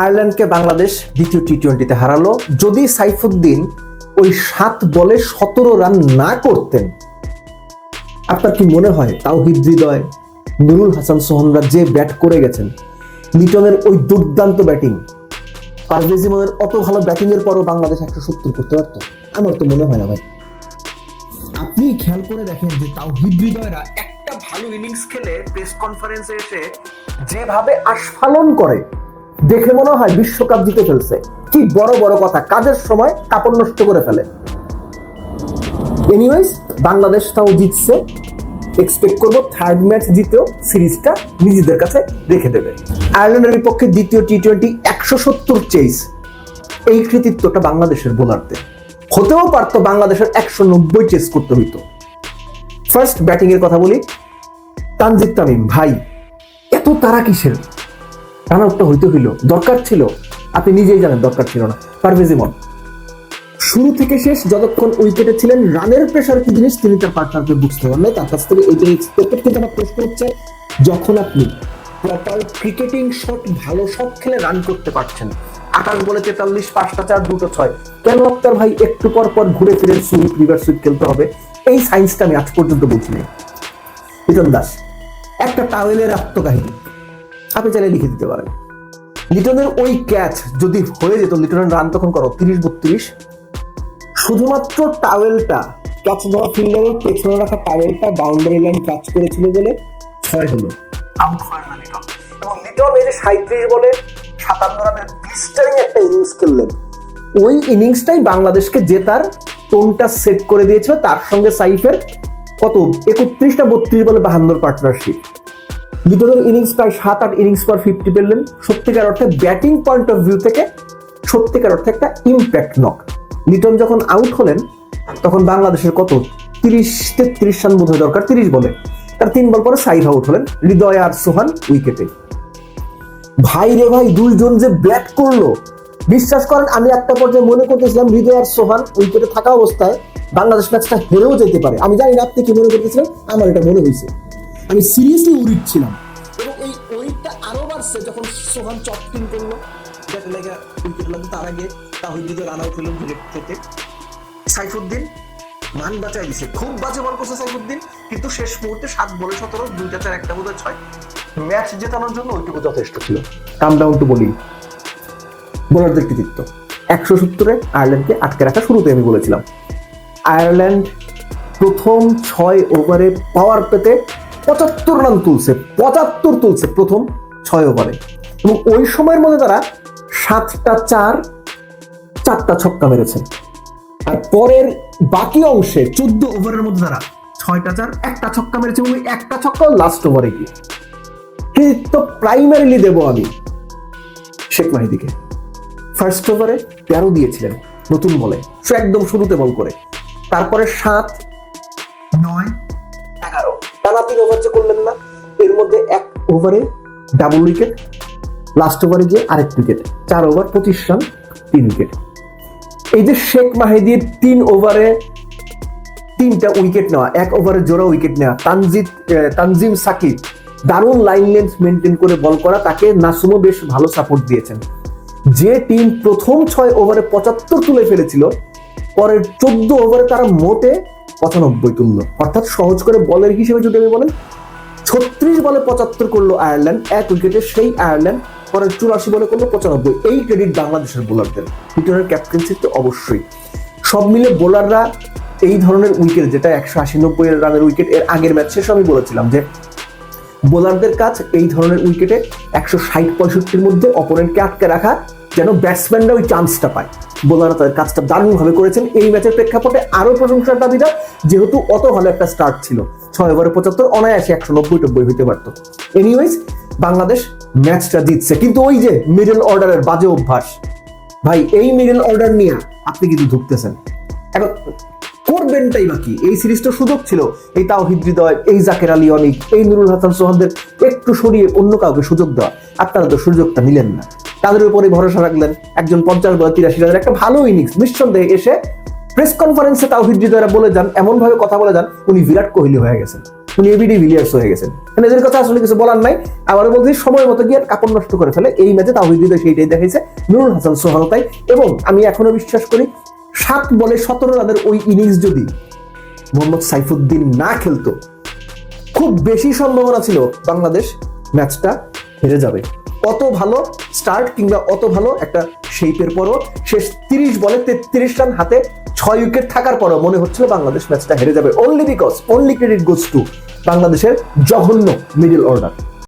আয়ারল্যান্ডকে বাংলাদেশ দ্বিতীয় টি টোয়েন্টিতে হারালো। যদি সাইফুদ্দিন ওই সাত বলে সতেরো রান না করতেন, আপনার কি মনে হয় তাও হৃদয়, নুরুল হাসান সোহানরা যে ব্যাট করে গেছেন, লিটনের ওই দুর্দান্ত ব্যাটিং, পারভেজ ইমনের অত ভালো ব্যাটিংয়ের পরও বাংলাদেশ একশো সত্তর করতে পারতো? আমার তো মনে হয় না ভাই। আপনি খেয়াল করে দেখেন যে তাও হৃদয়রা একটা ভালো ইনিংস খেলে প্রেস কনফারেন্সে এসে যেভাবে আস্ফালন করে দেখে মনে হয় বিশ্বকাপ জিতে ফেলছে। কি বড় বড় কথা, কাজের সময় কাপড় নষ্ট করে ফেলে। এনিওয়েজ বাংলাদেশ তাও জিতছে। এক্সপেক্ট করব থার্ড ম্যাচ জিতেও সিরিজটা নিজেদের কাছে রেখে দেবে। আয়ারল্যান্ডের বিপক্ষে দ্বিতীয় টি টোয়েন্টি একশো সত্তর চেস এই কৃতিত্বটা বাংলাদেশের বোলারদের। হতেও পারতো বাংলাদেশের একশো নব্বই চেস করতে হইতো। ফার্স্ট ব্যাটিং এর কথা বলি, তানজিদ তামিম, ভাই, এত তারা কিসের? রান হইতে হইল, দরকার ছিল। আপনি নিজেই জানেন দরকার ছিল না। পারভেজ ইমন, শুরু থেকে শেষ যতক্ষণ উইকেটে ছিলেন, রানের প্রেশার কি জিনিস তিনি তার পার্টনারকে বুঝতে পারেন তার কাছ থেকে এইটাই এক্সপেক্টেড কিন্তু আমার প্রশ্ন হচ্ছে, যখন আপনি প্রপার ক্রিকেটিং শট ভালো শট খেলে রান করতে পারছেন, আঠাশ বলে তেতাল্লিশ, পাঁচটা চার, দুটো ছয়, কেন আক্তার ভাই একটু পর পর ঘুরে ফিরে সুইপ রিভার সুইপ খেলতে হবে? এই সায়েন্সটা আমি আজ পর্যন্ত বলছি না লিটন দাস, একটা টাওয়েলের আত্মকাহিনী। আপনি চাইলে লিখে দিতে পারেন। লিটনের ওই ক্যাচ যদি হয়ে যেত লিটনের রান তখন করো তিরিশ বত্রিশ। শুধুমাত্র টাওয়েলটা ক্যাচ দেওয়া ফিল্ডারের পেছনে রাখা টাওয়েলটা বাউন্ডারি লাইন টাচ করেছিল বলে ছয় হলো। আউট হয় না লিটন এবং লিটন এই যে সাঁত্রিশ বলে সাতান্ন রানের ব্লিস্টারিং একটা ইনিংস খেললেন। ওই ইনিংসটাই বাংলাদেশকে জেতার টোনটা সেট করে দিয়েছিল তার সঙ্গে সাইফের কত? একত্রিশটা বত্রিশ বলে বাহান্নর পার্টনারশিপ লিটনের ইনিংস প্রায় সাত, আট ইনিংস পর ফিফটি পেলেন। সত্যিকার অর্থে ব্যাটিং পয়েন্ট অফ ভিউ থেকে সত্যিকার অর্থে একটা ইম্প্যাক্ট নক লিটন যখন আউট হলেন, তখন বাংলাদেশের কত? তিরিশ, তেত্রিশ রান বোধ দরকার, তিরিশ বলে। তার তিন বল পরে সাইড আউট হলেন হৃদয় আর সোহান উইকেটে ভাই রে ভাই, দুইজন যে ব্যাট করল। বিশ্বাস করেন, আমি একটা পর্যায়ে মনে করতেছিলাম হৃদয় আর সোহান উইকেটে থাকা অবস্থায় বাংলাদেশ ম্যাচটা হেরেও যেতে পারে। আমি জানি না আপনি কি মনে করতেছিলেন, আমার এটা মনে হয়েছে। আমি সিরিয়াসলি উইট ছিলাম। এবং এই উইকটা আরও বাড়ছে যখন সোহান চটকিন করল। ব্যাটে লেগে উইকেট লাগল তার আগে তাহিদ রান আউট হলেন ডিরেক্ট থেকে। সাইফুদ্দিন মান বাঁচাই দিছে। খুব বাজে বল করছে সাইফুদ্দিন, কিন্তু শেষ মুহূর্তে সাত বলে সতেরো দুইটা চার একটা বোধহয় ছয়। ম্যাচ জেতানোর জন্য ওইটুকু যথেষ্ট ছিল। Come down to bowling. বোলারদের কৃতিত্ব। একশো সত্তরে আয়ারল্যান্ডকে আটকে রাখা শুরুতে আমি বলেছিলাম। আয়ারল্যান্ড প্রথম ছয় ওভারে পাওয়ার পেতে পঁচাত্তর রান তুলছে, পঁচাত্তর তুলছে প্রথম ছয় ওভারে। এবং ওই সময়ের মধ্যে তারা সাতটা চার, চারটা ছক্কা মেরেছে। আর পরের বাকি অংশে চোদ্দ ওভারের মধ্যে তারা ছয়টা চার, একটা ছক্কা মেরেছে এবং একটা ছক্কা লাস্ট ওভারে গিয়ে। কৃতিত্ব প্রাইমারিলি দেবো আমি? শেখ মাহিদিকে। ফার্স্ট ওভারে তেরো দিয়েছিলেন নতুন বলে। সে একদম শুরুতে বল করে। তারপরে সাত, নয় তিন ওভার যে করলেন না। এর মধ্যে এক ওভারে ডাবল উইকেট লাস্ট ওভারে গিয়ে আরেক উইকেট চার ওভার পঁচিশ রান, তিন উইকেট এই যে শেখ মাহিদির তিন ওভারে তিনটা উইকেট নেওয়া, এক ওভারে জোড়া উইকেট নেওয়া, তানজিদ তানজিম সাকিব দারুণ লাইন লেন্থ মেনটেন করে বল করা, তাকে নাসুমও বেশ ভালো সাপোর্ট দিয়েছেন। যে টিম প্রথম ছয় ওভারে পঁচাত্তর তুলে ফেলেছিল, পরের চোদ্দ ওভারে তারা মোটে পঁচানব্বই তুল্য। অর্থাৎ সহজ করে বলের হিসেবে যদি আমি বলেন ছত্রিশ বলে পঁচাত্তর করল আয়ারল্যান্ড, এক উইকেটে সেই আয়ারল্যান্ড পরে চুরাশি বলে করল পঁচানব্বই। এই ক্রেডিট বাংলাদেশের বোলারদের পিটনের তো অবশ্যই। সব মিলে বোলাররা এই ধরনের উইকেট যেটা একশো আশি নব্বই রানের উইকেট এর আগের ম্যাচ শেষে আমি বলেছিলাম যে বোলারদের কাজ এই ধরনের উইকেটে একশো ষাট পঁয়ষট্টির মধ্যে অপোনেন্টকে আটকে রাখা যেন ব্যাটসম্যানরা ওই চান্সটা পায়। বোলাররা তাদের কাজটা দারুণভাবে করেছেন। এই ম্যাচের প্রেক্ষাপটে আরও প্রশংসার দাবিটা যেহেতু অত ভালো একটা স্টার্ট ছিল। ছয় ওভারে পঁচাত্তর, অনায়াসে একশো নব্বই টব্বই হইতে পারতো। এনিওয়েজ বাংলাদেশ ম্যাচটা জিতছে। কিন্তু ওই যে মিডল অর্ডারের বাজে অভ্যাস। ভাই, এই মিডল অর্ডার নিয়ে আপনি কিন্তু ঢুকতেছেন এখন করবেনটাই বাকি এই সিরিজটা সুযোগ ছিল। এই তাও হৃদয়, এই জাকের আলী অনিক, এই নুরুল হাসান সোহানদের একটু সরিয়ে অন্য কাউকে সুযোগ দেওয়া। আপনারা তো সুযোগটা নিলেন না। তাদের উপরে ভরসা রাখলেন একজন পঞ্চাশ বা তিরাশি রানের একটা ভালো ইনিংস নিঃসন্দেহে এসে প্রেস কনফারেন্সে তাও হৃদয়রা বলে যান এমন ভাবে কথা বলে যান, উনি বিরাট কোহলি হয়ে গেছেন। উনি এবিডি ভিলিয়ার্স হয়ে গেছেন। এদের কথা আসলে কিছু বলার নাই। আবার বলছি, সময় মতো গিয়ে কাপড় নষ্ট করে ফেলে। এই ম্যাচে তাহিদ হৃদয় সেইটাই দেখাইছে, নুরুল হাসান সোহান তাই। এবং আমি এখনও বিশ্বাস করি, সাত বলে সতেরো রানের ওই ইনিংস যদি মোহাম্মদ সাইফুদ্দিন না খেলতো, খুব বেশি সম্ভাবনা ছিল বাংলাদেশ ম্যাচটা হেরে যাবে। অত ভালো স্টার্ট কিংবা অত ভালো একটা শেপের পরও শেষ তিরিশ বলে তেত্রিশ রান হাতে ছয় উইকেট থাকার পরও মনে হচ্ছিল বাংলাদেশ ম্যাচটা হেরে যাবে। Only because only credit goes to বাংলাদেশের জঘন্য মিডিল অর্ডার